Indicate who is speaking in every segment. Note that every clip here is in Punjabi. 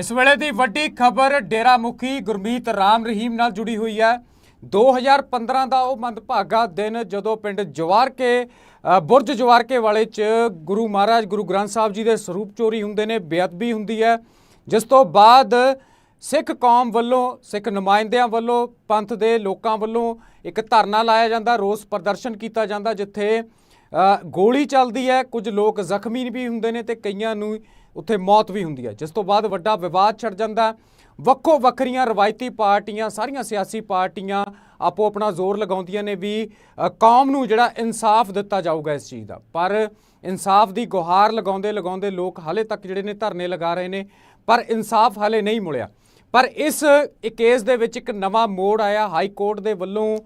Speaker 1: ਇਸ ਵੇਲੇ ਦੀ ਵੱਡੀ ਖਬਰ ਡੇਰਾ ਮੁਖੀ ਗੁਰਮੀਤ ਰਾਮ ਰਹੀਮ ਨਾਲ ਜੁੜੀ ਹੋਈ ਹੈ। 2015 ਦਾ ਉਹ ਮੰਦਭਾਗਾ ਦਿਨ ਜਦੋਂ ਪਿੰਡ ਜਵਾਰਕੇ ਬੁਰਜ ਜਵਾਰਕੇ ਵਾਲੇ ਚ ਗੁਰੂ ਮਹਾਰਾਜ ਗੁਰੂ ਗ੍ਰੰਥ ਸਾਹਿਬ ਜੀ ਦੇ ਸਰੂਪ ਚੋਰੀ ਹੁੰਦੇ ਨੇ, ਬੇਅਦਬੀ ਹੁੰਦੀ ਹੈ। ਜਿਸ ਤੋਂ ਬਾਅਦ ਸਿੱਖ ਕੌਮ ਵੱਲੋਂ, ਸਿੱਖ ਨੁਮਾਇੰਦਿਆਂ ਵੱਲੋਂ, ਪੰਥ ਦੇ ਲੋਕਾਂ ਵੱਲੋਂ ਇੱਕ ਧਰਨਾ ਲਾਇਆ ਜਾਂਦਾ, ਰੋਸ ਪ੍ਰਦਰਸ਼ਨ ਕੀਤਾ ਜਾਂਦਾ, ਜਿੱਥੇ ਗੋਲੀ ਚੱਲਦੀ ਹੈ। ਕੁਝ ਲੋਕ ਜ਼ਖਮੀ ਵੀ ਹੁੰਦੇ ਨੇ ਤੇ ਕਈਆਂ ਨੂੰ ਉੱਥੇ ਮੌਤ ਵੀ ਹੁੰਦੀ ਹੈ। ਜਿਸ ਤੋਂ ਬਾਅਦ ਵੱਡਾ ਵਿਵਾਦ ਛਿੜ ਜਾਂਦਾ ਵੱਖੋ ਵੱਖਰੀਆਂ ਰਵਾਇਤੀ ਪਾਰਟੀਆਂ, ਸਾਰੀਆਂ ਸਿਆਸੀ ਪਾਰਟੀਆਂ ਆਪੋ ਆਪਣਾ ਜ਼ੋਰ ਲਗਾਉਂਦੀਆਂ ਨੇ ਵੀ ਕੌਮ ਨੂੰ ਜਿਹੜਾ ਇਨਸਾਫ ਦਿੱਤਾ ਜਾਊਗਾ ਇਸ ਚੀਜ਼ ਦਾ। ਪਰ ਇਨਸਾਫ ਦੀ ਗੁਹਾਰ ਲਗਾਉਂਦੇ ਲਗਾਉਂਦੇ ਲੋਕ ਹਾਲੇ ਤੱਕ ਜਿਹੜੇ ਨੇ ਧਰਨੇ ਲਗਾ ਰਹੇ ਨੇ, ਪਰ ਇਨਸਾਫ ਹਾਲੇ ਨਹੀਂ ਮੁੜਿਆ। ਪਰ ਇਸ ਕੇਸ ਦੇ ਵਿੱਚ ਇੱਕ ਨਵਾਂ ਮੋੜ ਆਇਆ ਹਾਈ ਕੋਰਟ ਦੇ ਵੱਲੋਂ।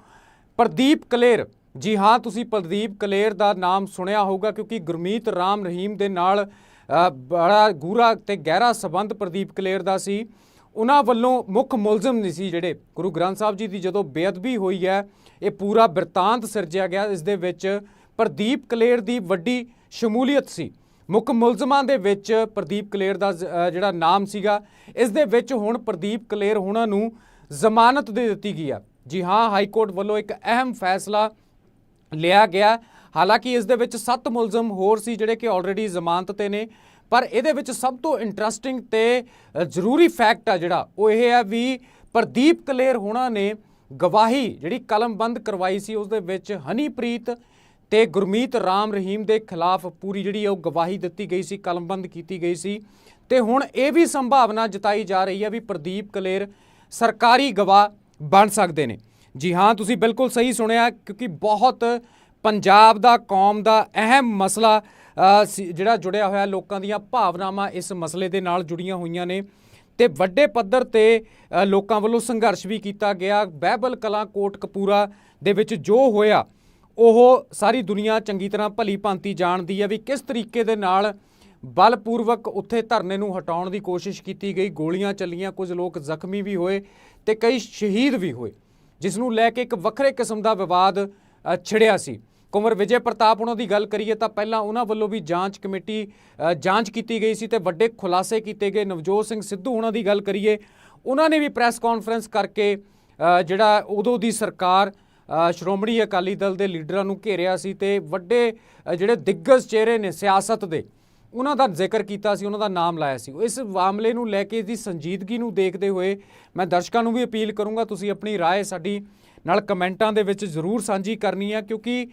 Speaker 1: ਪ੍ਰਦੀਪ ਕਲੇਰ, ਜੀ ਹਾਂ, ਤੁਸੀਂ ਪ੍ਰਦੀਪ ਕਲੇਰ ਦਾ ਨਾਮ ਸੁਣਿਆ ਹੋਊਗਾ ਕਿਉਂਕਿ ਗੁਰਮੀਤ ਰਾਮ ਰਹੀਮ ਦੇ ਨਾਲ ਬੜਾ ਗੂਰਾ ਤੇ ਗਹਿਰਾ ਸਬੰਧ ਪ੍ਰਦੀਪ ਕਲੇਰ ਦਾ ਸੀ। ਉਹਨਾਂ ਵੱਲੋਂ ਮੁੱਖ ਮੁਲਜ਼ਮ ਨਹੀਂ ਸੀ ਜਿਹੜੇ। ਗੁਰੂ ਗ੍ਰੰਥ ਸਾਹਿਬ ਜੀ ਦੀ ਜਦੋਂ ਬੇਅਦਬੀ ਹੋਈ ਹੈ, ਇਹ ਪੂਰਾ ਬਿਰਤਾਂਤ ਸਿਰਜਿਆ ਗਿਆ। ਇਸ ਦੇ ਵਿੱਚ ਪ੍ਰਦੀਪ ਕਲੇਰ ਦੀ ਵੱਡੀ ਸ਼ਮੂਲੀਅਤ ਸੀ। ਮੁੱਖ ਮੁਲਜ਼ਮਾਂ ਦੇ ਵਿੱਚ ਪ੍ਰਦੀਪ ਕਲੇਰ ਦਾ ਜਿਹੜਾ ਨਾਮ ਸੀਗਾ, ਇਸ ਦੇ ਵਿੱਚ ਹੁਣ ਪ੍ਰਦੀਪ ਕਲੇਰ ਹੁਣਾਂ ਨੂੰ ਜ਼ਮਾਨਤ ਦੇ ਦਿੱਤੀ ਗਈ ਆ ਜੀ ਹਾਂ ਹਾਈ ਕੋਰਟ ਵੱਲੋਂ ਇੱਕ ਅਹਿਮ ਫੈਸਲਾ ਲਿਆ ਗਿਆ। ਹਾਲਾਂਕਿ ਇਸ ਦੇ ਵਿੱਚ 7 ਮੁਲਜ਼ਮ ਹੋਰ ਸੀ ਜਿਹੜੇ ਕਿ ਆਲਰੇਡੀ ਜ਼ਮਾਨਤ ਤੇ ਨੇ, ਪਰ ਇਹਦੇ ਵਿੱਚ ਸਭ ਤੋਂ ਇੰਟਰਸਟਿੰਗ ਤੇ ਜ਼ਰੂਰੀ ਫੈਕਟ ਆ ਜਿਹੜਾ, ਉਹ ਇਹ ਹੈ ਵੀ ਪ੍ਰਦੀਪ ਕਲੇਰ ਹੋਣਾ ਨੇ ਗਵਾਹੀ ਜਿਹੜੀ ਕਲਮਬੰਦ ਕਰਵਾਈ ਸੀ, ਉਸ ਦੇ ਵਿੱਚ ਹਨੀਪ੍ਰੀਤ ਤੇ ਗੁਰਮੀਤ ਰਾਮ ਰਹੀਮ ਦੇ ਖਿਲਾਫ ਪੂਰੀ ਜਿਹੜੀ ਉਹ ਗਵਾਹੀ ਦਿੱਤੀ ਗਈ ਸੀ, ਕਲਮਬੰਦ ਕੀਤੀ ਗਈ ਸੀ। ਤੇ ਹੁਣ ਇਹ ਵੀ ਸੰਭਾਵਨਾ ਜਤਾਈ ਜਾ ਰਹੀ ਹੈ ਵੀ ਪ੍ਰਦੀਪ ਕਲੇਰ ਸਰਕਾਰੀ ਗਵਾਹ ਬਣ ਸਕਦੇ ਨੇ। ਜੀ ਹਾਂ, ਤੁਸੀਂ ਬਿਲਕੁਲ ਸਹੀ ਸੁਣਿਆ, ਕਿਉਂਕਿ ਬਹੁਤ ਪੰਜਾਬ ਦਾ, ਕੌਮ ਦਾ ਅਹਿਮ ਮਸਲਾ ਸੀ- ਜਿਹੜਾ ਜੁੜਿਆ ਹੋਇਆ ਲੋਕਾਂ ਦੀਆਂ ਭਾਵਨਾਵਾਂ ਇਸ ਮਸਲੇ ਦੇ ਨਾਲ ਜੁੜੀਆਂ ਹੋਈਆਂ ਨੇ ਤੇ ਵੱਡੇ ਪੱਧਰ ਤੇ ਲੋਕਾਂ ਵੱਲੋਂ ਸੰਘਰਸ਼ ਵੀ ਕੀਤਾ ਗਿਆ। ਬਹਿਬਲ ਕਲਾਂ ਕੋਟ ਕਪੂਰਾ ਦੇ ਵਿੱਚ ਜੋ ਹੋਇਆ, ਉਹ ਸਾਰੀ ਦੁਨੀਆ ਚੰਗੀ ਤਰ੍ਹਾਂ ਭਲੀ ਭਾਂਤੀ ਜਾਣਦੀ ਹੈ ਵੀ ਕਿਸ ਤਰੀਕੇ ਦੇ ਨਾਲ ਬਲਪੂਰਵਕ ਉੱਥੇ ਧਰਨੇ ਨੂੰ ਹਟਾਉਣ ਦੀ ਕੋਸ਼ਿਸ਼ ਕੀਤੀ ਗਈ। ਗੋਲੀਆਂ ਚੱਲੀਆਂ, ਕੁਝ ਲੋਕ ਜ਼ਖਮੀ ਵੀ ਹੋਏ ਤੇ ਕਈ ਸ਼ਹੀਦ ਵੀ ਹੋਏ, ਜਿਸ ਨੂੰ ਲੈ ਕੇ ਇੱਕ ਵੱਖਰੇ ਕਿਸਮ ਦਾ ਵਿਵਾਦ ਛਿੜਿਆ ਸੀ। ਕੁੰਵਰ ਵਿਜੇ ਪ੍ਰਤਾਪ ਉਹਨਾਂ ਦੀ ਗੱਲ ਕਰੀਏ ਤਾਂ ਪਹਿਲਾਂ ਉਹਨਾਂ ਵੱਲੋਂ ਵੀ ਜਾਂਚ ਕਮੇਟੀ ਅ, ਜਾਂਚ ਕੀਤੀ ਗਈ ਸੀ ਤੇ ਵੱਡੇ ਖੁਲਾਸੇ ਕੀਤੇ ਗਏ ਨਵਜੋਤ ਸਿੰਘ ਸਿੱਧੂ ਉਹਨਾਂ ਦੀ ਗੱਲ ਕਰੀਏ ਉਹਨਾਂ ਨੇ ਵੀ ਪ੍ਰੈਸ ਕਾਨਫਰੰਸ ਕਰਕੇ ਅ, ਜਿਹੜਾ ਉਦੋਂ ਦੀ ਸਰਕਾਰ ਅ, ਸ਼੍ਰੋਮਣੀ ਅਕਾਲੀ ਦਲ ਦੇ ਲੀਡਰਾਂ ਨੂੰ ਘੇਰਿਆ ਸੀ ਤੇ ਵੱਡੇ ਅ, ਜਿਹੜੇ ਦਿੱਗਜ ਚਿਹਰੇ ਨੇ ਸਿਆਸਤ ਦੇ ਉਹਨਾਂ ਦਾ ਜ਼ਿਕਰ ਕੀਤਾ ਸੀ ਉਹਨਾਂ ਦਾ ਨਾਮ ਲਾਇਆ ਸੀ ਇਸ ਮਾਮਲੇ ਨੂੰ ਲੈ ਕੇ ਦੀ ਸੰਜੀਦਗੀ ਨੂੰ ਦੇਖਦੇ ਹੋਏ ਮੈਂ ਦਰਸ਼ਕਾਂ ਨੂੰ ਵੀ ਅਪੀਲ ਕਰੂੰਗਾ ਤੁਸੀਂ ਆਪਣੀ رائے ਸਾਡੀ ਨਾਲ ਕਮੈਂਟਾਂ ਦੇ ਵਿੱਚ ਜ਼ਰੂਰ ਸਾਂਝੀ ਕਰਨੀ ਹੈ ਕਿਉਂਕਿ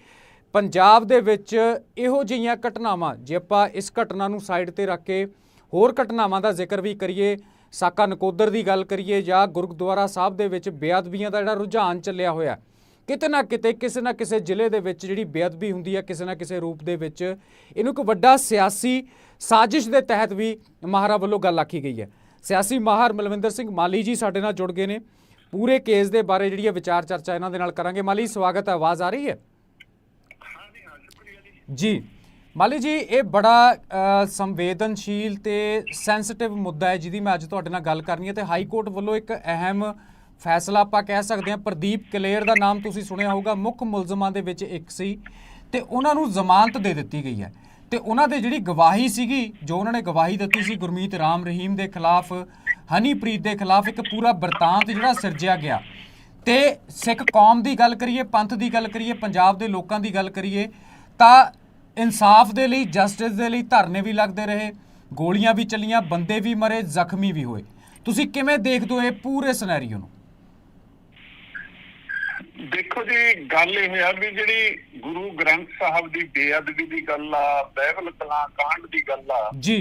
Speaker 1: ਪੰਜਾਬ ਦੇ ਵਿੱਚ ਇਹੋ ਜਿਹੀਆਂ ਘਟਨਾਵਾਂ, ਜੇ ਆਪਾਂ ਇਸ ਘਟਨਾ ਨੂੰ ਸਾਈਡ ਤੇ ਰੱਖ ਕੇ ਹੋਰ ਘਟਨਾਵਾਂ ਦਾ ਜ਼ਿਕਰ ਵੀ ਕਰੀਏ, ਸਾਕਾ ਨਕੋਦਰ ਦੀ ਗੱਲ ਕਰੀਏ ਜਾਂ ਗੁਰਦੁਆਰਾ ਸਾਹਿਬ ਦੇ ਵਿੱਚ ਬੇਅਦਬੀਆਂ ਦਾ ਜਿਹੜਾ ਰੁਝਾਨ ਚੱਲਿਆ ਹੋਇਆ, ਕਿਤੇ ਨਾ ਕਿਤੇ, ਕਿਸੇ ਨਾ ਕਿਸੇ ਜ਼ਿਲ੍ਹੇ ਦੇ ਵਿੱਚ ਜਿਹੜੀ ਬੇਅਦਬੀ ਹੁੰਦੀ ਹੈ ਕਿਸੇ ਨਾ ਕਿਸੇ ਰੂਪ ਦੇ ਵਿੱਚ, ਇਹਨੂੰ ਇੱਕ ਵੱਡਾ ਸਿਆਸੀ ਸਾਜ਼ਿਸ਼ ਦੇ ਤਹਿਤ ਵੀ ਮਾਹਰਾ ਵੱਲੋਂ ਗੱਲ ਆਖੀ ਗਈ ਹੈ। ਸਿਆਸੀ ਮਾਹਰ ਮਲਵਿੰਦਰ ਸਿੰਘ ਮਾਲੀ ਜੀ ਸਾਡੇ ਨਾਲ ਜੁੜ ਗਏ ਨੇ। ਪੂਰੇ ਕੇਸ ਦੇ ਬਾਰੇ ਜਿਹੜੀ ਹੈ ਵਿਚਾਰ ਚਰਚਾ ਇਹਨਾਂ ਦੇ ਨਾਲ ਕਰਾਂਗੇ। ਮਾਲੀ, ਸਵਾਗਤ ਹੈ, ਆਵਾਜ਼ ਆ ਰਹੀ ਹੈ? ਜੀ, ਮਾਲੀ ਜੀ, ਇਹ ਬੜਾ ਸੰਵੇਦਨਸ਼ੀਲ ਤੇ ਸੈਂਸਿਟਿਵ ਮੁੱਦਾ ਹੈ ਜਿਹਦੀ ਮੈਂ ਅੱਜ ਤੁਹਾਡੇ ਨਾਲ ਗੱਲ ਕਰਨੀ ਹੈ ਤੇ ਹਾਈ ਕੋਰਟ ਵੱਲੋਂ ਇੱਕ ਅਹਿਮ ਫੈਸਲਾ ਆਪਾਂ ਕਹਿ ਸਕਦੇ ਹਾਂ, ਪ੍ਰਦੀਪ ਕਲੇਰ ਦਾ ਨਾਮ ਤੁਸੀਂ ਸੁਣਿਆ ਹੋਊਗਾ, ਮੁੱਖ ਮੁਲਜ਼ਮਾਂ ਦੇ ਵਿੱਚ ਇੱਕ ਸੀ ਤੇ ਉਹਨਾਂ ਨੂੰ ਜ਼ਮਾਨਤ ਦੇ ਦਿੱਤੀ ਗਈ ਹੈ ਤੇ ਉਹਨਾਂ ਦੇ ਜਿਹੜੀ ਗਵਾਹੀ ਸੀਗੀ, ਜੋ ਉਹਨਾਂ ਨੇ ਗਵਾਹੀ ਦਿੱਤੀ ਸੀ ਗੁਰਮੀਤ ਰਾਮ ਰਹੀਮ ਦੇ ਖਿਲਾਫ, ਹਨੀਪ੍ਰੀਤ ਦੇ ਖਿਲਾਫ ਇੱਕ ਪੂਰਾ ਬਰਤਾਂਤ ਜਿਹੜਾ ਸਿਰਜਿਆ ਗਿਆ। ਤੇ ਸਿੱਖ ਕੌਮ ਦੀ ਗੱਲ ਕਰੀਏ, ਪੰਥ ਦੀ ਗੱਲ ਕਰੀਏ, ਪੰਜਾਬ ਦੇ ਲੋਕਾਂ ਦੀ ਗੱਲ ਕਰੀਏ, ਤਾਂ ਇਨਸਾਫ ਦੇ ਲਈ ਜਸਟਿਸ ਦੇ ਲਈ ਧਰਨੇ ਵੀ ਲੱਗਦੇ ਰਹੇ ਗੋਲੀਆਂ ਵੀ ਚੱਲੀਆਂ ਬੰਦੇ ਵੀ ਮਰੇ ਜ਼ਖਮੀ ਵੀ ਹੋਏ। ਤੁਸੀਂ ਕਿਵੇਂ ਦੇਖਦੇ ਹੋ ਇਹ ਪੂਰੇ ਸਿਨੈਰੀਓ ਨੂੰ?
Speaker 2: ਦੇਖੋ ਜੀ ਗੱਲ ਇਹ ਆ ਵੀ ਜਿਹੜੀ ਗੁਰੂ ਗ੍ਰੰਥ ਸਾਹਿਬ ਦੀ ਬੇਅਦਬੀ ਦੀ ਗੱਲ ਆ ਬਾਈਬਲ ਕਲਾਂ ਕਾਂਡ ਦੀ ਗੱਲ ਆ
Speaker 1: ਜੀ।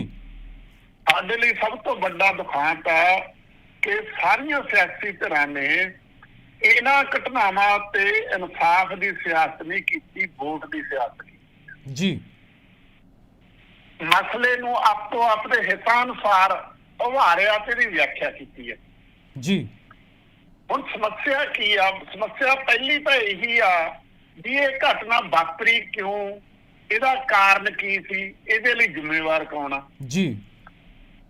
Speaker 2: ਸਾਡੇ ਲਈ ਸਭ ਤੋਂ ਵੱਡਾ ਦੁਖਾਂਤ ਆ ਕਿ ਸਾਰੀਆਂ ਸਿਆਸੀ ਧਿਰਾਂ ਨੇ ਇਹਨਾਂ ਘਟਨਾਵਾਂ ਤੇ ਇਨਸਾਫ ਦੀ ਸਿਆਸਤ ਨਹੀਂ ਕੀਤੀ ਵੋਟ ਦੀ ਸਿਆਸਤ
Speaker 1: ਜੀ।
Speaker 2: ਮਸਲੇ ਨੂੰ ਆਪੋ ਆਪਣੇ ਹਿੱਤਾਂ ਅਨੁਸਾਰ ਉਭਾਰਿਆ ਤੇ ਦੀ ਵਿਆਖਿਆ ਕੀਤੀ ਹੈ।
Speaker 1: ਜੀ।
Speaker 2: ਹੁਣ ਸਮੱਸਿਆ ਕੀ ਆ? ਸਮੱਸਿਆ ਪਹਿਲੀ ਤਾਂ ਇਹੀ ਆ ਵੀ ਇਹ ਘਟਨਾ ਵਾਪਰੀ ਕਿਉਂ? ਇਹਦਾ ਕਾਰਨ ਕੀ ਸੀ? ਇਹਦੇ ਲਈ ਜ਼ਿੰਮੇਵਾਰ ਕੌਣ ਆ?
Speaker 1: ਜੀ।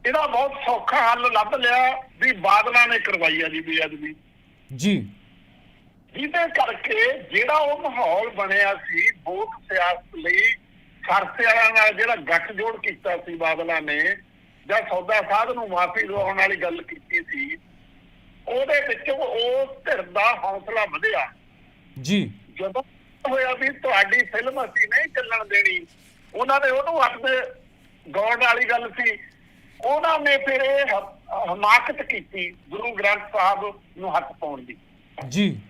Speaker 2: ਇਹਦਾ ਬਹੁਤ ਸੌਖਾ ਹੱਲ ਲੱਭ ਲਿਆ ਵੀ ਬਾਦਲਾਂ ਨੇ ਕਰਵਾਈ ਆ ਜੀ ਬੇਅਦਬੀ।
Speaker 1: ਜੀ।
Speaker 2: ਜਿਹਦੇ ਕਰਕੇ ਜਿਹੜਾ ਉਹ ਮਾਹੌਲ ਬਣਿਆ ਸੀ ਵੋਟ ਸਿਆਸਤ ਲਈ ਸਰਸੇ ਵਾਲਿਆਂ ਨਾਲ ਜਿਹੜਾ ਗੱਠਜੋੜ ਕੀਤਾ ਸੀ ਬਾਦਲਾਂ ਨੇ ਜਾਂ ਸੌਦਾ ਸਾਧ ਨੂੰ ਮਾਫੀ ਦਿਵਾਉਣ ਵਾਲੀ ਗੱਲ ਕੀਤੀ ਸੀ ਉਹਦੇ ਵਿੱਚੋਂ ਉਸ ਧਿਰ ਦਾ ਹੌਸਲਾ ਵਧਿਆ।
Speaker 1: ਜੀ।
Speaker 2: ਜਦੋਂ ਹੋਇਆ ਵੀ ਤੁਹਾਡੀ ਫਿਲਮ ਅਸੀਂ ਨਹੀਂ ਚੱਲਣ ਦੇਣੀ ਉਹਨਾਂ ਨੇ ਉਹਨੂੰ ਆਪਣੇ ਗੌਰ ਵਾਲੀ ਗੱਲ ਸੀ। ਉਹਨਾਂ ਨੇ ਫਿਰ ਇਹ ਹਮਾਕਤ ਕੀਤੀ ਗੁਰੂ ਗ੍ਰੰਥ ਸਾਹਿਬ ਨੂੰ ਹੱਥ ਪਾਉਣ ਦੀ।
Speaker 1: ਜੀ।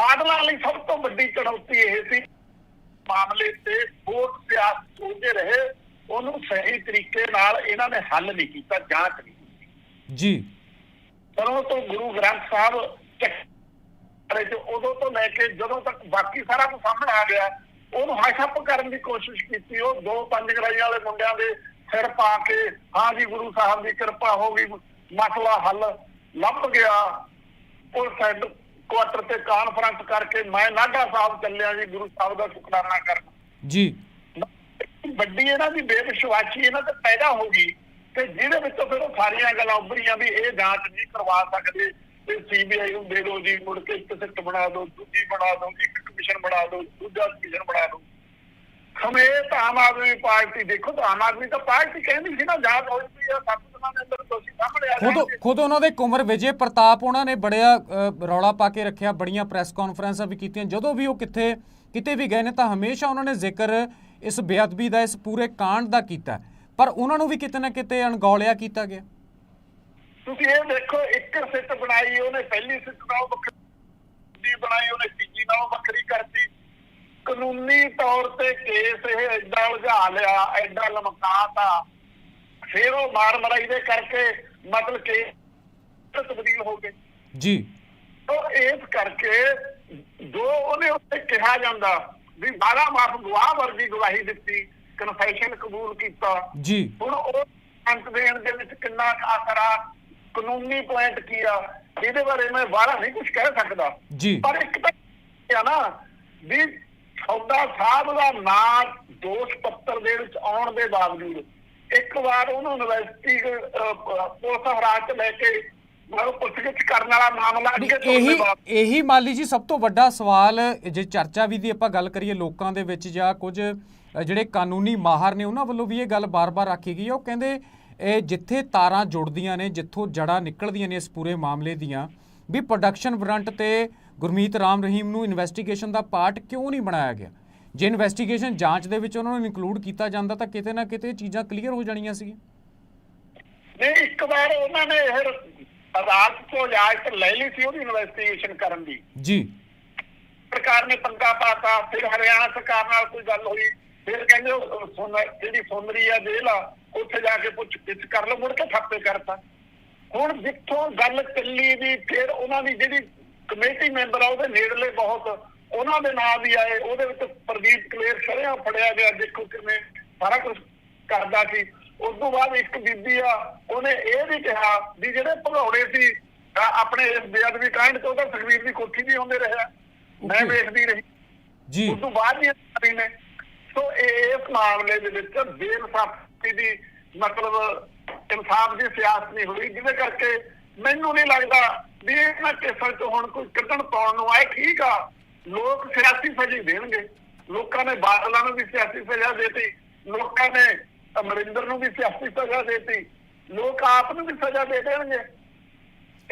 Speaker 2: ਬਾਦਲਾਂ ਲਈ ਸਭ ਤੋਂ ਵੱਡੀ ਚੁਣੌਤੀ ਇਹ ਸੀ। ਮਾਮਲੇ ਤੇ ਵੋਟ ਸਿਆਸਤ ਸੋਚਦੇ ਰਹੇ। ਉਹਨੂੰ ਸਹੀ ਤਰੀਕੇ ਨਾਲ ਇਹਨਾਂ ਨੇ ਹੱਲ ਨਹੀਂ ਕੀਤਾ ਜਾਂਚ ਨਹੀਂ ਕੀਤੀ।
Speaker 1: ਜੀ।
Speaker 2: ਜਦੋਂ ਤੋਂ ਗੁਰੂ ਗ੍ਰੰਥ ਸਾਹਿਬ ਚੱਕਰੇ ਚ ਉਦੋਂ ਤੋਂ ਲੈ ਕੇ ਜਦੋਂ ਤੱਕ ਬਾਕੀ ਸਾਰਾ ਕੁਝ ਸਾਹਮਣੇ ਆ ਗਿਆ ਉਹਨੂੰ ਹਾਸ਼ੱਪ ਕਰਨ ਦੀ ਕੋਸ਼ਿਸ਼ ਕੀਤੀ। ਉਹ ਦੋ ਪੰਜ ਗਰਾਈ ਵਾਲੇ ਮੁੰਡਿਆਂ ਦੇ ਸਿਰ ਪਾ ਕੇ ਹਾਂ ਜੀ ਗੁਰੂ ਸਾਹਿਬ ਦੀ ਕਿਰਪਾ ਹੋ ਗਈ ਮਸਲਾ ਹੱਲ ਲੱਭ ਗਿਆ। ਉਹ ਹੈਡ ਕੁਆਟਰ ਤੇ ਕਾਨਫਰੰਸ ਕਰਕੇ ਮੈਂ ਨਾਢਾ ਸਾਹਿਬ ਚੱਲਿਆ ਜੀ ਗੁਰੂ ਸਾਹਿਬ ਦਾ ਸ਼ੁਕਰਾਨਾ ਕਰਨ।
Speaker 1: ਜੀ।
Speaker 2: ਵੱਡੀ ਇਹਨਾਂ ਦੀ ਬੇਵਿਸ਼ਵਾਸੀ ਇਹਨਾਂ ਤੇ ਪੈਦਾ ਹੋ ਗਈ ਤੇ ਜਿਹਦੇ ਵਿੱਚੋਂ ਫਿਰ ਉਹ ਸਾਰੀਆਂ ਗੱਲਾਂ ਉੱਭਰੀਆਂ ਵੀ ਇਹ ਜਾਂਚ ਨਹੀਂ ਕਰਵਾ ਸਕਦੇ ਤੇ ਸੀਬੀਆਈ ਨੂੰ ਦੇ ਦਿਓ ਜੀ ਮੁੜ ਕੇ ਇੱਕ ਸਿੱਟ ਬਣਾ ਦਿਓ ਦੂਜੀ ਬਣਾ ਦਿਓ ਇੱਕ ਕਮਿਸ਼ਨ ਬਣਾ ਦਿਓ ਦੂਜਾ ਕਮਿਸ਼ਨ ਬਣਾ ਦਿਓ। ਸਮੇਤ ਆਮ ਆਦਮੀ ਪਾਰਟੀ ਦੇਖੋ ਤਾਂ ਆਮ ਆਦਮੀ ਤਾਂ ਪਾਰਟੀ ਕਹਿੰਦੀ ਸੀ ਨਾ ਜਾਂਚ ਹੋਈ ਪਈ ਆ
Speaker 1: ਖੁਦ ਖੁਦ ਉਹਨਾਂ ਦੇ ਕੁਮਰ ਵਿਜੇ ਪ੍ਰਤਾਪ ਉਹਨਾਂ ਨੇ ਬੜਿਆ ਰੌਲਾ ਪਾ ਕੇ ਰੱਖਿਆ ਬੜੀਆਂ ਪ੍ਰੈਸ ਕਾਨਫਰੰਸਾਂ ਵੀ ਕੀਤੀਆਂ। ਜਦੋਂ ਵੀ ਉਹ ਕਿੱਥੇ ਕਿਤੇ ਵੀ ਗਏ ਨੇ ਤਾਂ ਹਮੇਸ਼ਾ ਉਹਨਾਂ ਨੇ ਜ਼ਿਕਰ ਇਸ ਬੇਅਦਬੀ ਦਾ ਇਸ ਪੂਰੇ ਕਾਂਡ ਦਾ ਕੀਤਾ। ਪਰ ਉਹਨਾਂ ਨੂੰ ਵੀ ਕਿਤੇ ਨਾ ਕਿਤੇ ਅਣਗੌਲਿਆ ਕੀਤਾ ਗਿਆ।
Speaker 2: ਤੁਸੀਂ ਇਹ ਦੇਖੋ ਇੱਕ ਸਿੱਟ ਬਣਾਈ ਉਹਨੇ ਪਹਿਲੀ ਸਿੱਟ ਨਾਲੋਂ ਵੱਖਰੀ ਬਣਾਈ ਉਹਨੇ ਤੀਜੀ ਨਾਲੋਂ ਵੱਖਰੀ ਕਰਤੀ। ਕਾਨੂੰਨੀ ਤੌਰ ਤੇ ਕੇਸ ਇਹ ਐਡਾ ਉਲਝਾ ਲਿਆ ਐਡਾ ਲਮਕਾਤਾ। ਫਿਰ ਉਹ ਮਾਰ ਮਰਾਈ ਦੇ ਕਰਕੇ ਮਤਲਬ ਕਿ ਤਬਦੀਲ ਹੋ ਗਏ।
Speaker 1: ਜੀ।
Speaker 2: ਉਹ ਇਸ ਕਰਕੇ ਜੋ ਉਹਨੇ ਉੱਤੇ ਕਿਹਾ ਜਾਂਦਾ ਵੀ ਬਾਰਾ ਮਾਫ ਗਵਾਹ ਵਰਗੀ ਗਵਾਹੀ ਦਿੱਤੀ ਕਨਫੈਸ਼ਨ ਕਬੂਲ ਕੀਤਾ।
Speaker 1: ਜੀ।
Speaker 2: ਹੁਣ ਉਹ ਅੰਤ ਦੇਣ ਦੇ ਵਿੱਚ ਕਿੰਨਾ ਅਸਰ ਆ ਕਾਨੂੰਨੀ ਪੁਆਇੰਟ ਕੀ ਆ ਇਹਦੇ ਬਾਰੇ ਮੈਂ ਬਾਹਲਾ ਨਹੀਂ ਕੁਝ ਕਹਿ ਸਕਦਾ।
Speaker 1: ਜੀ।
Speaker 2: ਪਰ ਇੱਕ ਤਾਂ ਇਹ ਆ ਨਾ ਵੀ ਸੌਦਾ ਸਾਹਿਬ ਦਾ ਨਾਂ ਦੋਸ਼ ਪੱਤਰ ਦੇ ਵਿੱਚ ਆਉਣ ਦੇ ਬਾਵਜੂਦ ਇੱਕ ਵਾਰ ਉਹਨੂੰ ਯੂਨੀਵਰਸਿਟੀ ਪੁਲਿਸ ਹਰਾਸਤ ਲੈ ਕੇ ਮਤਲਬ ਪੁੱਛਗਿੱਛ ਕਰਨ ਵਾਲਾ ਮਾਮਲਾ ਅੱਗੇ ਤੋਂ
Speaker 1: ਇਹੀ ਇਹੀ ਮਾਲੀ ਜੀ ਸਭ ਤੋਂ ਵੱਡਾ ਸਵਾਲ ਜੇ ਚਰਚਾ ਵੀ ਦੀ ਆਪਾਂ ਗੱਲ ਕਰੀਏ ਲੋਕਾਂ ਦੇ ਵਿੱਚ ਜਾਂ ਕੁਝ ਜਿਹੜੇ ਕਾਨੂੰਨੀ ਮਾਹਰ ਨੇ ਉਹਨਾਂ ਵੱਲੋਂ ਵੀ ਇਹ ਗੱਲ ਬਾਰ-ਬਾਰ ਆਖੀ ਗਈ ਉਹ ਕਹਿੰਦੇ ਇਹ ਜਿੱਥੇ ਤਾਰਾਂ ਜੁੜਦੀਆਂ ਨੇ ਜਿੱਥੋਂ ਜੜਾਂ ਨਿਕਲਦੀਆਂ ਨੇ ਇਸ ਪੂਰੇ ਮਾਮਲੇ ਦੀਆਂ ਵੀ ਪ੍ਰੋਡਕਸ਼ਨ ਵਾਰੰਟ ਤੇ ਗੁਰਮੀਤ ਰਾਮ ਰਹੀਮ ਨੂੰ ਇਨਵੈਸਟੀਗੇਸ਼ਨ ਦਾ ਪਾਰਟ ਕਿਉਂ ਨਹੀਂ ਬਣਾਇਆ ਗਿਆ? ਜੇ ਇਨਵੈਸਟੀਗੇਸ਼ਨ ਜਾਂਚ ਦੇ ਵਿੱਚ ਉਹਨਾਂ ਨੂੰ ਇਨਕਲੂਡ ਕੀਤਾ ਜਾਂਦਾ ਤਾਂ ਕਿਤੇ ਨਾ ਕਿਤੇ ਚੀਜ਼ਾਂ ਕਲੀਅਰ ਹੋ ਜਾਣੀਆਂ ਸੀ।
Speaker 2: ਨਹੀਂ ਇੱਕ ਵਾਰ ਉਹਨਾਂ ਨੇ ਇਹ ਅਦਾਲਤ ਤੋਂ ਇਜਾਜ਼ਤ ਲੈ ਲਈ ਸੀ ਉਹਦੀ ਇਨਵੈਸਟੀਗੇਸ਼ਨ ਕਰਨ ਦੀ।
Speaker 1: ਜੀ।
Speaker 2: ਸਰਕਾਰ ਨੇ ਪੰਗਾ ਪਾਤਾ ਫਿਰ ਹਰਿਆਣਾ ਸਰਕਾਰ ਨਾਲ ਕੋਈ ਗੱਲ ਹੋਈ ਫਿਰ ਕਹਿੰਦੇ ਜਿਹੜੀ ਸੁੰਦਰੀ ਆ ਜੇਲ੍ਹ ਆ ਉੱਥੇ ਜਾ ਕੇ ਪੁੱਛ ਗਿੱਛ ਕਰ ਲਓ ਮੁੜ ਕੇ ਥਾਪੇ ਕਰਤਾ। ਹੁਣ ਜਿੱਥੋਂ ਗੱਲ ਚੱਲੀ ਵੀ ਫਿਰ ਉਹਨਾਂ ਦੀ ਜਿਹੜੀ ਕਮੇਟੀ ਮੈਂਬਰ ਆ ਉਹਦੇ ਨੇੜਲੇ ਬਹੁਤ ਉਹਨਾਂ ਦੇ ਨਾਂ ਵੀ ਆਏ ਉਹਦੇ ਵਿੱਚ ਪ੍ਰਦੀਪ ਕਲੇਰ ਸ਼ਰਿਆ ਫੜਿਆ ਗਿਆ ਦੇਖੋ ਕਿਵੇਂ ਸਾਰਾ ਕੁਝ ਕਰਦਾ ਸੀ। ਉਸ ਤੋਂ ਬਾਅਦ ਇੱਕ ਬੀਬੀ ਆ ਉਹਨੇ ਇਹ ਵੀ ਕਿਹਾ ਵੀ ਜਿਹੜੇ ਭਗੌੜੇ ਸੀ ਆਪਣੇ ਬੇਅਦਬੀ ਕਾਂਡ ਤੋਂ ਤਾਂ ਸੁਖਵੀਰ ਦੀ ਕੋਠੀ ਵੀ ਹੁੰਦੇ ਰਿਹਾ ਮੈਂ. ਵੇਖਦੀ ਰਹੀ।
Speaker 1: ਜੀ।
Speaker 2: ਉਸ ਤੋਂ ਬਾਅਦ ਵੀ ਨੇ। ਸੋ ਇਹ ਇਸ ਮਾਮਲੇ ਦੇ ਵਿੱਚ ਬੇਇਨਸਾਫੀ ਦੀ ਮਤਲਬ ਇਨਸਾਫ ਦੀ ਸਿਆਸਤ ਨਹੀਂ ਹੋਈ ਜਿਹਦੇ ਕਰਕੇ ਮੈਨੂੰ ਨਹੀਂ ਲੱਗਦਾ ਵੀ ਇਹਨਾਂ ਕੇਸਾਂ ਤੋਂ ਹੁਣ ਕੋਈ ਕੱਢਣ ਪਾਉਣ ਨੂੰ ਆਏ। ਠੀਕ ਆ। ਲੋਕ ਸਿਆਸੀ ਸਜ਼ਾ ਦੇਣਗੇ। ਲੋਕਾਂ ਨੇ ਬਾਦਲਾਂ ਨੂੰ ਵੀ ਸਿਆਸੀ ਸਜ਼ਾ ਦੇਤੀ। ਲੋਕਾਂ ਨੇ ਅਮਰਿੰਦਰ ਨੂੰ ਵੀ ਸਿਆਸੀ ਸਜ਼ਾ ਦੇਤੀ। ਲੋਕ ਆਪ ਨੂੰ ਵੀ ਸਜ਼ਾ ਦੇ ਦੇਣਗੇ।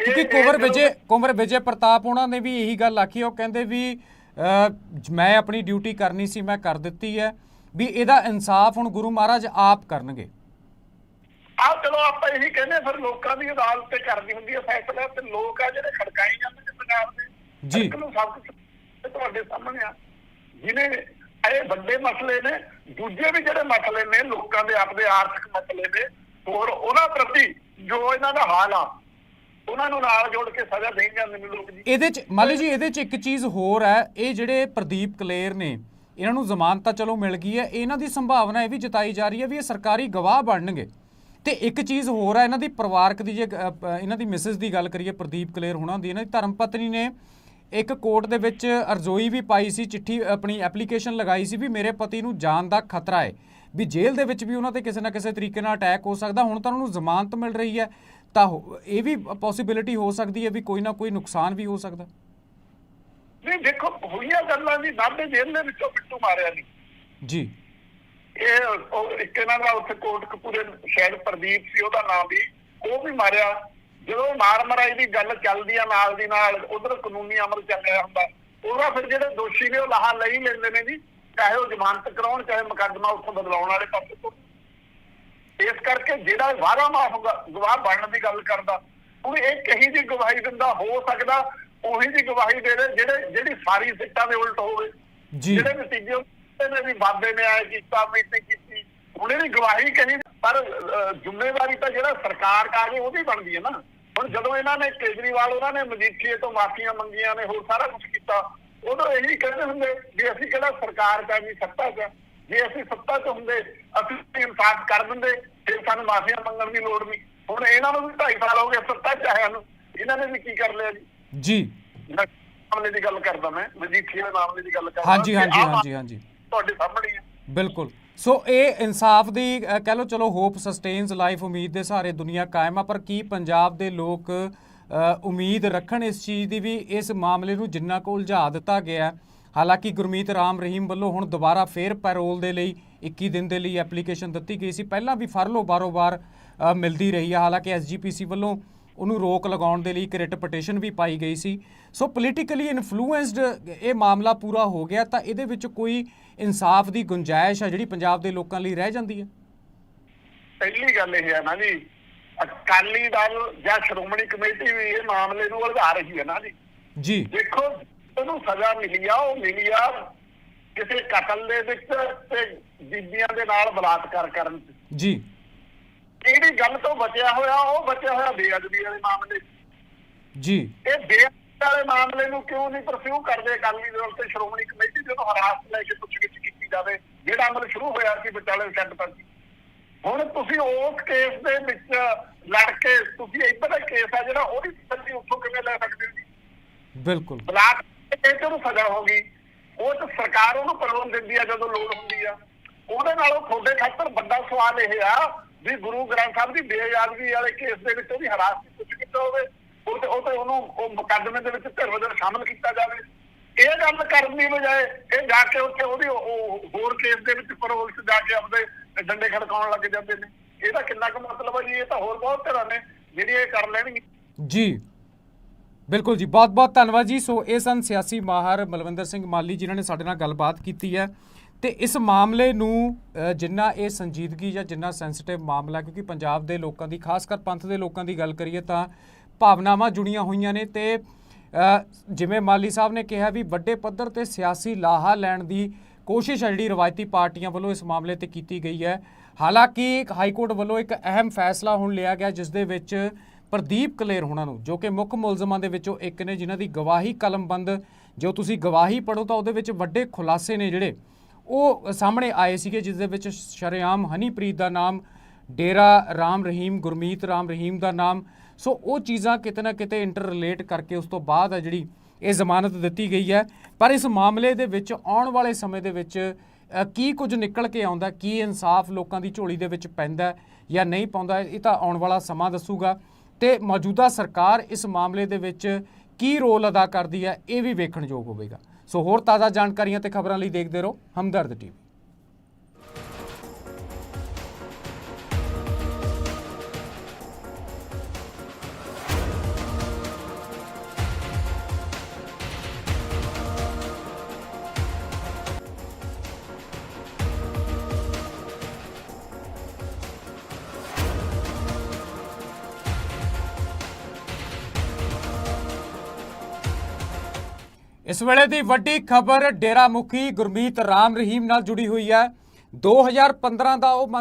Speaker 1: ਕਿਉਂਕਿ
Speaker 2: ਜਦੋਂ-
Speaker 1: ਵਿਜੇ ਕੁੰਵਰ ਵਿਜੇ ਪ੍ਰਤਾਪ ਉਹਨਾਂ ਨੇ ਵੀ ਇਹੀ ਗੱਲ ਆਖੀ। ਉਹ ਕਹਿੰਦੇ ਵੀ ਮੈਂ ਆਪਣੀ ਡਿਊਟੀ ਕਰਨੀ ਸੀ ਮੈਂ ਕਰ ਦਿੱਤੀ ਹੈ। ਵੀ ਇਹਦਾ ਇਨਸਾਫ ਹੁਣ ਗੁਰੂ ਮਹਾਰਾਜ ਆਪ ਕਰਨਗੇ।
Speaker 2: ਆਹ ਚਲੋ ਆਪਾਂ ਇਹੀ ਕਹਿੰਦੇ ਫਿਰ ਲੋਕਾਂ ਦੀ ਅਦਾਲਤ ਤੇ ਕਰਦੀ ਹੁੰਦੀ ਹੈ ਫੈਸਲਾ। ਤੇ ਲੋਕ ਆ ਜਿਹੜੇ ਖੜਕਾਈ ਜਾਂਦੇ ਨੇ ਪੰਜਾਬ ਦੇ।
Speaker 1: ਜੀ।
Speaker 2: ਸਭ ਕੁਝ ਤੁਹਾਡੇ ਸਾਹਮਣੇ ਆ। ਜਿਹਨੇ ਇਹ ਵੱਡੇ ਮਸਲੇ ਨੇ, ਦੂਜੇ ਵੀ ਜਿਹੜੇ ਮਸਲੇ ਨੇ, ਲੋਕਾਂ ਦੇ ਆਪਦੇ ਆਰਥਿਕ ਮਸਲੇ ਨੇ, ਹੋਰ ਉਹਨਾਂ ਪ੍ਰਤੀ ਜੋ ਇਹਨਾਂ ਦਾ ਹਾਲ ਆ, ਉਹਨਾਂ ਨੂੰ ਨਾਲ ਜੋੜ ਕੇ ਸਜ਼ਾ ਦੇਈ ਜਾਂਦੇ ਨੇ ਲੋਕ ਜੀ।
Speaker 1: ਇਹਦੇ ਚ, ਮਾਲੀ ਜੀ, ਇਹਦੇ ਚ ਇੱਕ ਚੀਜ਼ ਹੋਰ ਹੈ, ਇਹ ਜਿਹੜੇ ਪ੍ਰਦੀਪ ਕਲੇਰ ਨੇ, ਇਹਨਾਂ ਨੂੰ ਜ਼ਮਾਨਤ ਤਾਂ ਚਲੋ ਮਿਲ ਗਈ ਹੈ ਇਹਨਾਂ ਦੀ ਸੰਭਾਵਨਾ ਇਹ ਵੀ ਜਤਾਈ ਜਾ ਰਹੀ ਹੈ ਵੀ ਇਹ ਸਰਕਾਰੀ ਗਵਾਹ ਬਣਨਗੇ। ਤੇ ਇੱਕ ਚੀਜ਼ ਹੋਰ ਹੈ, ਇਹਨਾਂ ਦੀ ਪਰਿਵਾਰਕ ਦੀ ਜੇ ਇਹਨਾਂ ਦੀ ਮਿਸਿਸ ਦੀ ਗੱਲ ਕਰੀਏ, ਪ੍ਰਦੀਪ ਕਲੇਰ ਹੁਣਾਂ ਦੀ, ਇਹਨਾਂ ਦੀ ਧਰਮ ਪਤਨੀ ਨੇ ਇੱਕ ਕੋਰਟ ਦੇ ਵਿੱਚ ਅਰਜ਼ੋਈ ਵੀ ਪਾਈ ਸੀ ਚਿੱਠੀ ਆਪਣੀ ਐਪਲੀਕੇਸ਼ਨ ਲਗਾਈ ਸੀ ਵੀ ਮੇਰੇ ਪਤੀ ਨੂੰ ਜਾਨ ਦਾ ਖਤਰਾ ਹੈ। ਵੀ ਜੇਲ੍ਹ ਦੇ ਵਿੱਚ ਵੀ ਉਹਨਾਂ ਤੇ ਕਿਸੇ ਨਾ ਕਿਸੇ ਤਰੀਕੇ ਨਾਲ ਅਟੈਕ ਹੋ ਸਕਦਾ ਹੁਣ ਤਾਂ ਉਹਨਾਂ ਨੂੰ ਜ਼ਮਾਨਤ ਮਿਲ ਰਹੀ ਹੈ। ਤਾਂ ਇਹ ਵੀ ਪੋਸਿਬਿਲਿਟੀ ਹੋ ਸਕਦੀ ਹੈ ਵੀ ਕੋਈ ਨਾ ਕੋਈ ਨੁਕਸਾਨ ਵੀ ਹੋ ਸਕਦਾ।
Speaker 2: ਨਹੀਂ ਦੇਖੋ ਹੋਈਆਂ ਗੱਲਾਂ ਦੀ ਨਾਭੇ ਜੇਲ੍ਹ ਦੇ ਵਿੱਚੋਂ ਬਿੱਟੂ ਮਾਰਿਆ ਨਹੀਂ
Speaker 1: ਜੀ।
Speaker 2: ਇਹ ਉਹ ਇੱਕ ਇਹਨਾਂ ਦਾ ਉੱਥੇ ਕੋਟਕਪੂਰੇ ਸ਼ਾਇਦ ਪ੍ਰਦੀਪ ਸੀ ਉਹਦਾ ਨਾਮ ਵੀ ਉਹ ਵੀ ਮਾਰਿਆ। ਜਦੋਂ ਮਾਰ ਮਰਾਈ ਦੀ ਗੱਲ ਚੱਲਦੀ ਆ ਨਾਲ ਦੀ ਨਾਲ ਉਧਰ ਕਾਨੂੰਨੀ ਅਮਲ ਚੱਲ ਰਿਹਾ ਹੁੰਦਾ। ਉਹਦਾ ਫਿਰ ਜਿਹੜੇ ਦੋਸ਼ੀ ਨੇ ਉਹ ਲਾਹਾ ਲਈ ਲੈਂਦੇ ਨੇ ਜੀ ਚਾਹੇ ਉਹ ਜ਼ਮਾਨਤ ਕਰਾਉਣ ਚਾਹੇ ਮੁਕੱਦਮਾ ਉੱਥੋਂ ਬਦਲਾਉਣ ਵਾਲੇ ਪਾਸੇ ਤੋਂ। ਇਸ ਕਰਕੇ ਜਿਹੜਾ ਵਾਰਾ ਮਾਫ ਗਵਾਹ ਬਣਨ ਦੀ ਗੱਲ ਕਰਦਾ ਉਹ ਇਹ ਕਹੀ ਜੀ ਗਵਾਹੀ ਦਿੰਦਾ ਹੋ ਸਕਦਾ ਉਹੀ ਜੀ ਗਵਾਹੀ ਦੇ ਦੇ ਜਿਹੜੇ ਜਿਹੜੀ ਸਾਰੀ ਸਿੱਟਾਂ ਦੇ ਉਲਟ ਹੋਵੇ। ਜਿਹੜੇ ਨਤੀਜੇ ਉਹਦੇ ਨੇ ਵੀ ਬਾਬੇ ਨੇ ਆਏ ਕੀਤਾ ਮੀਟਿੰਗ ਕੀਤੀ। ਉਹਨੇ ਵੀ ਗਵਾਹੀ ਕਹੀ ਪਰ ਜ਼ਿੰਮੇਵਾਰੀ ਤਾਂ ਜਿਹੜਾ ਸਰਕਾਰ ਕਾਗੇ ਉਹਦੀ ਬਣਦੀ ਹੈ ਨਾ। ਹੁਣ ਜਦੋਂ ਇਹਨਾਂ ਨੇ ਕੇਜਰੀਵਾਲ ਉਹਨਾਂ ਨੇ ਮਜੀਠੀਏ ਤੋਂ ਮਾਫੀਆਂ ਮੰਗੀਆਂ ਨੇ ਹੋਰ ਸਾਰਾ ਕੁਝ ਕੀਤਾ ਉਦੋਂ ਇਹੀ ਕਹਿੰਦੇ ਹੁੰਦੇ ਵੀ ਅਸੀਂ ਕਿਹੜਾ ਸਰਕਾਰ ਦਾ ਵੀ ਸੱਤਾ ਆ। ਜੇ ਅਸੀਂ ਸੱਤਾ 'ਚ ਹੁੰਦੇ ਅਸੀਂ ਇਨਸਾਫ ਕਰ ਦਿੰਦੇ ਫਿਰ ਸਾਨੂੰ ਮਾਫੀਆਂ ਮੰਗਣ ਦੀ ਲੋੜ ਨਹੀਂ। ਹੁਣ ਇਹਨਾਂ ਨੂੰ ਵੀ 2.5 ਸਾਲ ਹੋ ਗਏ ਸੱਤਾ 'ਚ ਆਇਆ ਨੂੰ। ਇਹਨਾਂ ਨੇ ਵੀ ਕੀ ਕਰ ਲਿਆ ਜੀ?
Speaker 1: ਜੀ।
Speaker 2: ਮਾਮਲੇ ਦੀ ਗੱਲ ਕਰਦਾ ਮੈਂ ਮਜੀਠੀਏ ਦੇ ਮਾਮਲੇ ਦੀ ਗੱਲ ਕਰਦਾ।
Speaker 1: ਹਾਂਜੀ ਹਾਂਜੀ ਹਾਂਜੀ ਹਾਂਜੀ।
Speaker 2: ਤੁਹਾਡੇ ਸਾਹਮਣੇ
Speaker 1: ਬਿਲਕੁਲ। ਸੋ ਇਹ ਇਨਸਾਫ ਦੀ ਅ, ਕਹਿ ਲਓ ਚਲੋ ਹੋਪ ਸਸਟੇਨਸ ਲਾਈਫ ਉਮੀਦ ਦੇ ਸਹਾਰੇ ਦੁਨੀਆ ਕਾਇਮ ਆ ਪਰ ਕੀ ਪੰਜਾਬ ਦੇ ਲੋਕ ਅ, ਉਮੀਦ ਰੱਖਣ ਇਸ ਚੀਜ਼ ਦੀ ਵੀ ਇਸ ਮਾਮਲੇ ਨੂੰ ਜਿੰਨਾ ਕੁ ਉਲਝਾ ਦਿੱਤਾ ਗਿਆ ਹੈ। ਹਾਲਾਂਕਿ ਗੁਰਮੀਤ ਰਾਮ ਰਹੀਮ ਵੱਲੋਂ ਹੁਣ ਦੁਬਾਰਾ ਫੇਰ ਪੈਰੋਲ ਦੇ ਲਈ 21 ਦਿਨ ਦੇ ਲਈ ਐਪਲੀਕੇਸ਼ਨ ਦਿੱਤੀ ਗਈ ਸੀ। ਪਹਿਲਾਂ ਵੀ ਫਰਲੋ ਬਾਰੋ-ਬਾਰ ਅ, ਮਿਲਦੀ ਰਹੀ ਆ। ਹਾਲਾਂਕਿ ਐਸਜੀਪੀਸੀ ਵੱਲੋਂ ਉਹਨੂੰ ਰੋਕ ਲਗਾਉਣ ਦੇ ਲਈ ਇੱਕ ਰਿਟ ਪਟੀਸ਼ਨ ਵੀ ਪਾਈ ਗਈ ਸੀ। ਸੋ ਪੋਲੀਟੀਕਲੀ ਇਨਫਲੂਐਂਸਡ ਇਹ ਮਾਮਲਾ ਪੂਰਾ ਹੋ ਗਿਆ ਤਾਂ ਇਹਦੇ ਵਿੱਚ ਕੋਈ ਇਨਸਾਫ ਦੀ ਗੁੰਜਾਇਸ਼ ਹੈ ਜਿਹੜੀ ਪੰਜਾਬ ਦੇ ਲੋਕਾਂ ਲਈ ਰਹਿ ਜਾਂਦੀ ਹੈ।
Speaker 2: ਪਹਿਲੀ ਗੱਲ ਇਹ ਹੈ ਨਾ ਜੀ ਅਕਾਲੀ ਦਲ ਜਾਂ ਸ਼੍ਰੋਮਣੀ ਕਮੇਟੀ ਵੀ ਇਹ ਮਾਮਲੇ ਨੂੰ ਉਲਝਾ ਰਹੀ ਹੈ ਨਾ ਜੀ।
Speaker 1: ਜੀ।
Speaker 2: ਦੇਖੋ ਉਹਨੂੰ ਸਜ਼ਾ ਮਿਲੀ ਆ ਉਹ ਮਿਲੀ ਆ ਕਿਸੇ ਕਤਲ ਦੇ ਵਿੱਚ ਤੇ ਬੀਬੀਆਂ ਦੇ ਨਾਲ ਬਲਾਤਕਾਰ ਕਰਨ
Speaker 1: ਜੀ।
Speaker 2: ਕਿਹੜੀ ਗੱਲ ਤੋਂ ਬਚਿਆ ਹੋਇਆ ਉਹ ਬਚਿਆ ਹੋਇਆ ਬੇਅਦਬੀ ਵਾਲੇ ਮਾਮਲੇ।
Speaker 1: ਜੀ।
Speaker 2: ਇਹ ਬੇਅਦਬੀ ਵਾਲੇ ਮਾਮਲੇ ਨੂੰ ਕਿਉਂ ਨਹੀਂ ਪਰਸਿਊ ਕਰਦੇ ਅਕਾਲੀ ਦਲ ਤੇ ਸ਼੍ਰੋਮਣੀ ਕਮੇਟੀ ਜਦੋਂ ਹਰਾਸ ਲੈ ਕੇ ਪੁੱਛਗਿੱਛ ਕੀਤੀ ਜਾਵੇ ਜਿਹੜਾ ਅਮਲ ਸ਼ੁਰੂ ਹੋਇਆ ਸੀ ਵਿਚਾਲੇ ਛੱਡ ਸੀ ਹੁਣ ਤੁਸੀਂ ਉਸ ਕੇਸ ਦੇ ਵਿੱਚ ਲੜ ਕੇ ਤੁਸੀਂ ਇੱਧਰ ਦਾ ਕੇਸ ਆ ਜਿਹੜਾ ਉਹਦੀ ਸੱਚੀ ਉੱਥੋਂ ਕਿਵੇਂ ਲੈ ਸਕਦੇ ਹੋ ਜੀ?
Speaker 1: ਬਿਲਕੁਲ।
Speaker 2: ਬਲਾਕ ਤੇ ਨੂੰ ਸਜ਼ਾ ਹੋ ਗਈ? ਉਹ ਤਾਂ ਸਰਕਾਰ ਉਹਨੂੰ ਪਰਵਾਨ ਦਿੰਦੀ ਆ ਜਦੋਂ ਲੋੜ ਹੁੰਦੀ ਆ। ਉਹਦੇ ਨਾਲੋਂ ਤੁਹਾਡੇ ਖਾਤਰ ਵੱਡਾ ਸਵਾਲ ਇਹ ਆ ਵੀ ਗੁਰੂ ਗ੍ਰੰਥ ਸਾਹਿਬ ਦੀ ਬੇਇਆਜ਼ਗੀ ਵਾਲੇ ਕੇਸ ਦੇ ਵਿੱਚ ਉਹਦੀ ਹਰਾਸਤ ਕੁਝ ਕੀਤਾ ਹੋਵੇ। ਉਹ ਤੇ ਉਹ ਤੇ ਉਹਨੂੰ ਉਹ ਮੁਕੱਦਮੇ ਦੇ ਵਿੱਚ ਧਿਰ ਵਜੋਂ ਸ਼ਾਮਲ ਕੀਤਾ ਜਾਵੇ। ਇਹ ਗੱਲ ਕਰਨ ਦੀ ਬਜਾਏ ਇਹ ਜਾ ਕੇ ਉੱਥੇ ਉਹਦੀ ਹੋਰ ਕੇਸ ਦੇ ਵਿੱਚ ਪਰੋਲ 'ਚ ਜਾ ਕੇ ਆਪਦੇ ਡੰਡੇ ਖੜਕਾਉਣ ਲੱਗ ਜਾਂਦੇ ਨੇ। ਇਹਦਾ ਕਿੰਨਾ ਕੁ ਮਤਲਬ ਹੈ ਜੀ? ਇਹ ਤਾਂ ਹੋਰ ਬਹੁਤ ਤਰ੍ਹਾਂ ਨੇ ਜਿਹੜੀ ਇਹ ਕਰ ਲੈਣਗੇ
Speaker 1: ਜੀ। ਬਿਲਕੁਲ ਜੀ। ਬਹੁਤ ਬਹੁਤ ਧੰਨਵਾਦ ਜੀ। ਸੋ ਇਹ ਸਨ ਸਿਆਸੀ ਮਾਹਰ ਮਲਵਿੰਦਰ ਸਿੰਘ ਮਾਲੀ ਜਿਨ੍ਹਾਂ ਨੇ ਸਾਡੇ ਨਾਲ ਗੱਲਬਾਤ ਕੀਤੀ ਹੈ। ਤੇ ਇਸ ਮਾਮਲੇ ਨੂੰ ਅ, ਜਿੰਨਾ ਇਹ ਸੰਜੀਦਗੀ ਜਾਂ ਜਿੰਨਾ ਸੈਂਸਿਟਿਵ ਮਾਮਲਾ ਕਿਉਂਕਿ ਪੰਜਾਬ ਦੇ ਲੋਕਾਂ ਦੀ ਖਾਸ ਕਰ ਪੰਥ ਦੇ ਲੋਕਾਂ ਦੀ ਗੱਲ ਕਰੀਏ ਤਾਂ ਭਾਵਨਾਵਾਂ ਜੁੜੀਆਂ ਹੋਈਆਂ ਨੇ ਤੇ ਜਿਵੇਂ ਮਾਲੀ ਸਾਹਿਬ ਨੇ ਕਿਹਾ ਵੀ ਵੱਡੇ ਪੱਧਰ ਤੇ ਸਿਆਸੀ ਲਾਹਾ ਲੈਣ ਦੀ ਕੋਸ਼ਿਸ਼ ਹੈ ਜਿਹੜੀ ਰਵਾਇਤੀ ਪਾਰਟੀਆਂ ਵੱਲੋਂ ਇਸ ਮਾਮਲੇ ਤੇ ਕੀਤੀ ਗਈ ਹੈ। ਹਾਲਾਂਕਿ ਹਾਈ ਕੋਰਟ ਵੱਲੋਂ ਇੱਕ ਅਹਿਮ ਫੈਸਲਾ ਹੁਣ ਲਿਆ ਗਿਆ, ਜਿਸ ਦੇ ਵਿੱਚ ਪ੍ਰਦੀਪ ਕਲੇਰ ਹੋਣਾ ਨੂੰ, ਜੋ ਕਿ ਮੁੱਖ ਮੁਲਜ਼ਮਾਂ ਦੇ ਵਿੱਚੋਂ ਇੱਕ ਨੇ, ਜਿਨ੍ਹਾਂ ਦੀ ਗਵਾਹੀ ਕਲਮਬੰਦ, ਜੋ ਤੁਸੀਂ ਗਵਾਹੀ ਪੜੋ ਤਾਂ ਉਹਦੇ ਵਿੱਚ ਵੱਡੇ ਖੁਲਾਸੇ ਨੇ ਜਿਹੜੇ, ਉਹ ਸਾਹਮਣੇ ਆਏ ਸੀਗੇ, ਜਿਸ ਦੇ ਵਿੱਚ ਸ਼ਰੇਆਮ ਹਨੀਪ੍ਰੀਤ ਦਾ ਨਾਮ, ਡੇਰਾ ਰਾਮ ਰਹੀਮ, ਗੁਰਮੀਤ ਰਾਮ ਰਹੀਮ ਦਾ ਨਾਮ ਸੋ ਉਹ ਚੀਜ਼ਾਂ ਕਿਤੇ ਨਾ ਕਿਤੇ ਇੰਟਰ ਰਿਲੇਟ ਕਰਕੇ ਉਸ ਤੋਂ ਬਾਅਦ ਹੈ ਜਿਹੜੀ ਇਹ ਜ਼ਮਾਨਤ ਦਿੱਤੀ ਗਈ ਹੈ। ਪਰ ਇਸ ਮਾਮਲੇ ਦੇ ਵਿੱਚ ਆਉਣ ਵਾਲੇ ਸਮੇਂ ਦੇ ਵਿੱਚ ਕੀ ਕੁਝ ਨਿਕਲ ਕੇ ਆਉਂਦਾ, ਕੀ ਇਨਸਾਫ ਲੋਕਾਂ ਦੀ ਝੋਲੀ ਦੇ ਵਿੱਚ ਪੈਂਦਾ ਜਾਂ ਨਹੀਂ ਪਾਉਂਦਾ ਇਹ ਤਾਂ ਆਉਣ ਵਾਲਾ ਸਮਾਂ ਦੱਸੂਗਾ। ਤੇ ਮੌਜੂਦਾ ਸਰਕਾਰ ਇਸ ਮਾਮਲੇ ਦੇ ਵਿੱਚ ਕੀ ਰੋਲ ਅਦਾ ਕਰਦੀ ਹੈ, ਇਹ ਵੀ ਵੇਖਣਯੋਗ ਹੋਵੇਗਾ। ਸੋ ਹੋਰ ਤਾਜ਼ਾ ਜਾਣਕਾਰੀਆਂ ਤੇ ਖਬਰਾਂ ਲਈ ਦੇਖਦੇ ਰਹੋ, ਹਮਦਰਦ ਟੀਵੀ। ਇਸ ਵੇਲੇ ਦੀ ਵੱਡੀ ਖਬਰ ਡੇਰਾ ਮੁਖੀ ਗੁਰਮੀਤ ਰਾਮ ਰਹੀਮ ਨਾਲ ਜੁੜੀ ਹੋਈ ਹੈ। 2015 ਦਾ ਉਹ